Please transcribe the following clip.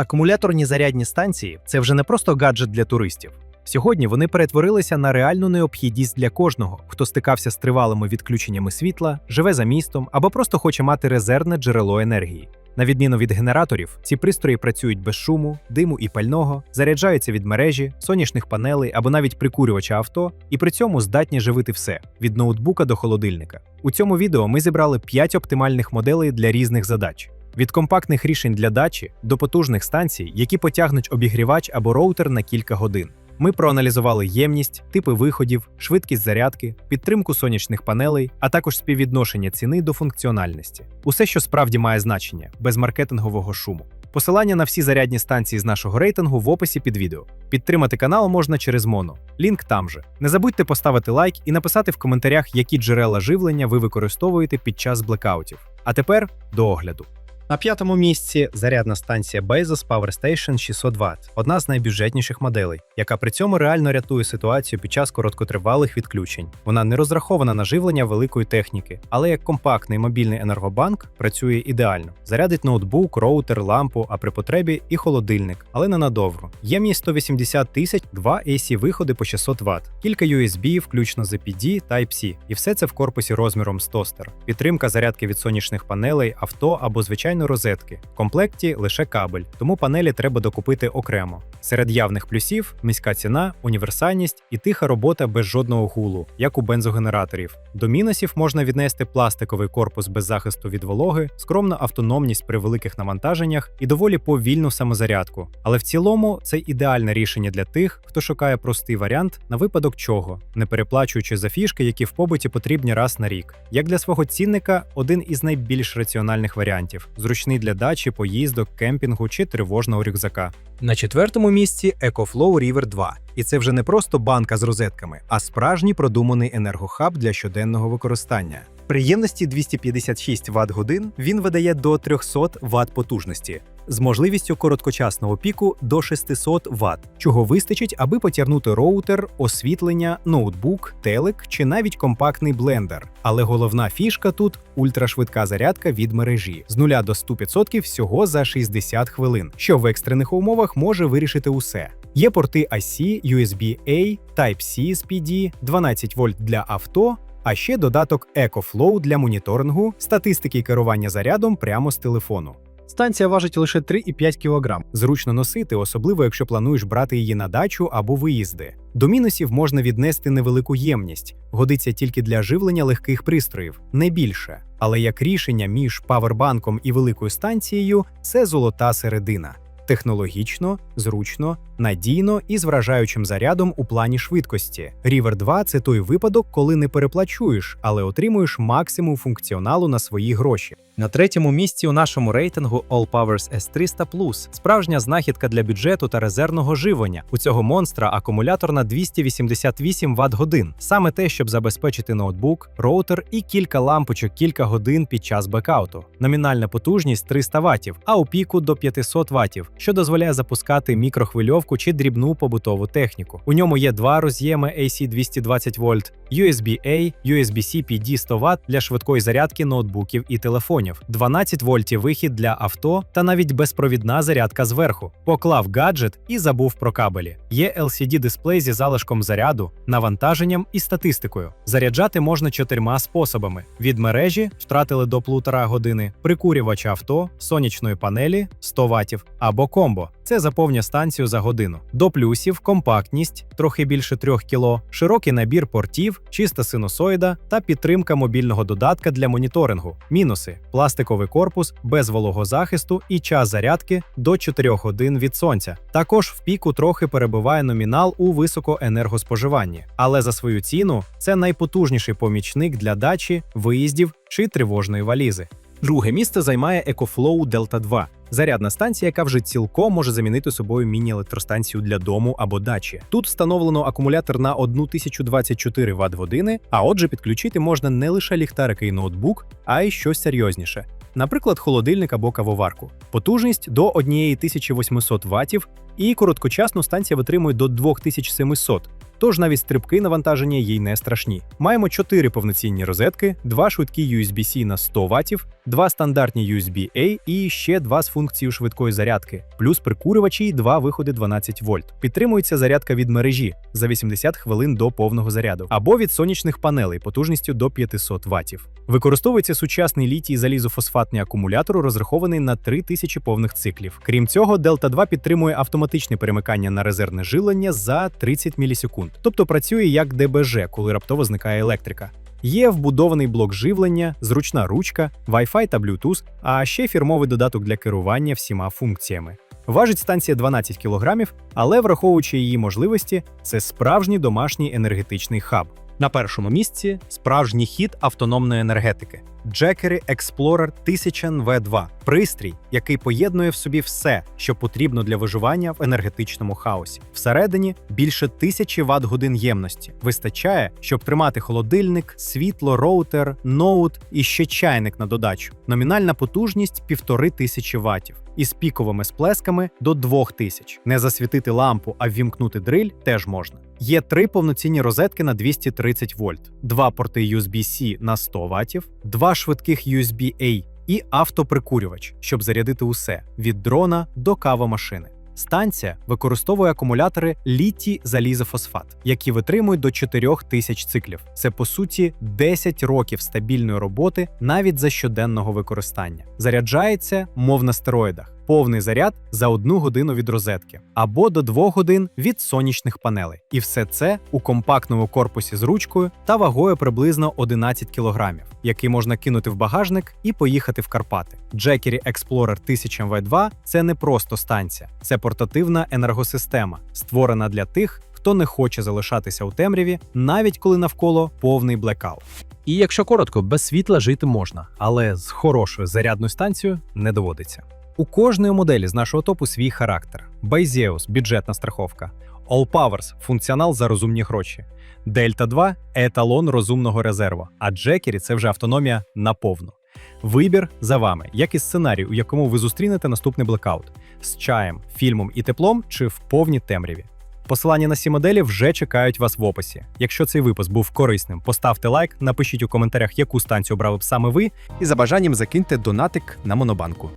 Акумуляторні зарядні станції це вже не просто гаджет для туристів. Сьогодні вони перетворилися на реальну необхідність для кожного, хто стикався з тривалими відключеннями світла, живе за містом або просто хоче мати резервне джерело енергії. На відміну від генераторів, ці пристрої працюють без шуму, диму і пального, заряджаються від мережі, сонячних панелей або навіть прикурювача авто, і при цьому здатні живити все від ноутбука до холодильника. У цьому відео ми зібрали 5 оптимальних моделей для різних задач. Від компактних рішень для дачі до потужних станцій, які потягнуть обігрівач або роутер на кілька годин. Ми проаналізували ємність, типи виходів, швидкість зарядки, підтримку сонячних панелей, а також співвідношення ціни до функціональності. Усе, що справді має значення, без маркетингового шуму. Посилання на всі зарядні станції з нашого рейтингу в описі під відео. Підтримати канал можна через Моно. Лінк там же. Не забудьте поставити лайк і написати в коментарях, які джерела живлення ви використовуєте під час блекаутів. А тепер до огляду. На п'ятому місці зарядна станція Bezos Power Station 600 Вт, одна з найбюджетніших моделей, яка при цьому реально рятує ситуацію під час короткотривалих відключень. Вона не розрахована на живлення великої техніки, але як компактний мобільний енергобанк працює ідеально. Зарядить ноутбук, роутер, лампу, а при потребі і холодильник, але не надовго. Ємність 180 тисяч, два AC виходи по 600 Вт, кілька USB, включно з PD, Type-C, і все це в корпусі розміром з тостер. Підтримка зарядки від сонячних панелей, авто або звичайно розетки. В комплекті лише кабель, тому панелі треба докупити окремо. Серед явних плюсів низька ціна, універсальність і тиха робота без жодного гулу, як у бензогенераторів. До мінусів можна віднести пластиковий корпус без захисту від вологи, скромна автономність при великих навантаженнях і доволі повільну самозарядку. Але в цілому це ідеальне рішення для тих, хто шукає простий варіант на випадок чого, не переплачуючи за фішки, які в побуті потрібні раз на рік. Як для свого цінника, один із найбільш раціональних варіантів зручний для дачі, поїздок, кемпінгу чи тривожного рюкзака. На четвертому місці EcoFlow River 2. І це вже не просто банка з розетками, а справжній продуманий енергохаб для щоденного використання. Приємності 256 Вт годин він видає до 300 Вт потужності з можливістю короткочасного піку до 600 Вт, чого вистачить, аби потягнути роутер, освітлення, ноутбук, телек чи навіть компактний блендер. Але головна фішка тут ультрашвидка зарядка від мережі з 0 до 100% всього за 60 хвилин, що в екстрених умовах може вирішити усе. Є порти AC, USB-A, Type-C з PD, 12 вольт для авто. А ще додаток EcoFlow для моніторингу, статистики керування зарядом прямо з телефону. Станція важить лише 3,5 кг. Зручно носити, особливо якщо плануєш брати її на дачу або виїзди. До мінусів можна віднести невелику ємність, годиться тільки для живлення легких пристроїв, не більше. Але як рішення між павербанком і великою станцією це золота середина. Технологічно, зручно, надійно і з вражаючим зарядом у плані швидкості. River 2 це той випадок, коли не переплачуєш, але отримуєш максимум функціоналу на свої гроші. На третьому місці у нашому рейтингу All Powers S300 Plus – справжня знахідка для бюджету та резервного живлення. У цього монстра акумулятор на 288 Вт годин. Саме те, щоб забезпечити ноутбук, роутер і кілька лампочок кілька годин під час бекауту. Номінальна потужність 300 Вт, а у піку до 500 Вт, що дозволяє запускати мікрохвильовку чи дрібну побутову техніку. У ньому є два роз'єми AC 220 вольт, USB-A, USB-C PD 100 Вт для швидкої зарядки ноутбуків і телефонів, 12 вольтів вихід для авто та навіть безпровідна зарядка зверху. Поклав гаджет і забув про кабелі. Є LCD-дисплей зі залишком заряду, навантаженням і статистикою. Заряджати можна чотирма способами: від мережі втратили до полутора години, прикурювач авто, сонячної панелі 100 Вт або комбо. Це заповнює станцію за годину. До плюсів компактність, трохи більше 3 кг, широкий набір портів, чиста синусоїда та підтримка мобільного додатка для моніторингу. Мінуси: пластиковий корпус без вологозахисту і час зарядки до 4 годин від сонця. Також в піку трохи перебуває номінал у високоенергоспоживанні, але за свою ціну це найпотужніший помічник для дачі, виїздів чи тривожної валізи. Друге місце займає EcoFlow Delta 2. Зарядна станція, яка вже цілком може замінити собою міні-електростанцію для дому або дачі. Тут встановлено акумулятор на 1024 Вт години, а отже, підключити можна не лише ліхтарики і ноутбук, а й щось серйозніше. Наприклад, холодильник або кавоварку. Потужність до 1800 Вт, і короткочасну станція витримує до 2700 Тож навіть стрибки навантаження їй не страшні. Маємо 4 повноцінні розетки, 2 швидкі USB-C на 100 Вт, два стандартні USB-A і ще два з функцією швидкої зарядки, плюс прикурювачі і два виходи 12 вольт. Підтримується зарядка від мережі за 80 хвилин до повного заряду, або від сонячних панелей потужністю до 500 Вт. Використовується сучасний літій залізофосфатний акумулятор, розрахований на 3000 повних циклів. Крім цього, Delta 2 підтримує автоматичне перемикання на резервне жилення за 30 мілісекунд, тобто працює як ДБЖ, коли раптово зникає електрика. Є вбудований блок живлення, зручна ручка, Wi-Fi та Bluetooth, а ще фірмовий додаток для керування всіма функціями. Важить станція 12 кг, але враховуючи її можливості, це справжній домашній енергетичний хаб. На першому місці справжній хід автономної енергетики. Jackery Explorer 1000 V2 – пристрій, який поєднує в собі все, що потрібно для виживання в енергетичному хаосі. Всередині більше тисячі Вт годин ємності. Вистачає, щоб тримати холодильник, світло, роутер, ноут і ще чайник на додачу. Номінальна потужність півтори тисячі ватів. Із піковими сплесками до 2000. Не засвітити лампу, а ввімкнути дриль теж можна. Є три повноцінні розетки на 230 вольт, два порти USB-C на 100 ватів, два швидких USB-A і автоприкурювач, щоб зарядити усе від дрона до кавомашини. Станція використовує акумулятори літій залізофосфат, які витримують до 4000 циклів. Це по суті 10 років стабільної роботи навіть за щоденного використання. Заряджається, мов на стероїдах. Повний заряд за одну годину від розетки або до 2 годин від сонячних панелей. І все це у компактному корпусі з ручкою та вагою приблизно 11 кг, який можна кинути в багажник і поїхати в Карпати. Jackery Explorer 1000 V2 – це не просто станція, це портативна енергосистема, створена для тих, хто не хоче залишатися у темряві, навіть коли навколо повний блекаут. І якщо коротко, без світла жити можна, але з хорошою зарядною станцією не доводиться. У кожної моделі з нашого топу свій характер: Байзеус бюджетна страховка, All Powers функціонал за розумні гроші, Delta 2 еталон розумного резерву, а Джекері це вже автономія наповну. Вибір за вами, як і сценарій, у якому ви зустрінете наступний блекаут з чаєм, фільмом і теплом чи в повній темряві. Посилання на всі моделі вже чекають вас в описі. Якщо цей випуск був корисним, поставте лайк, напишіть у коментарях, яку станцію обрали б саме ви, і за бажанням закиньте донатик на монобанку.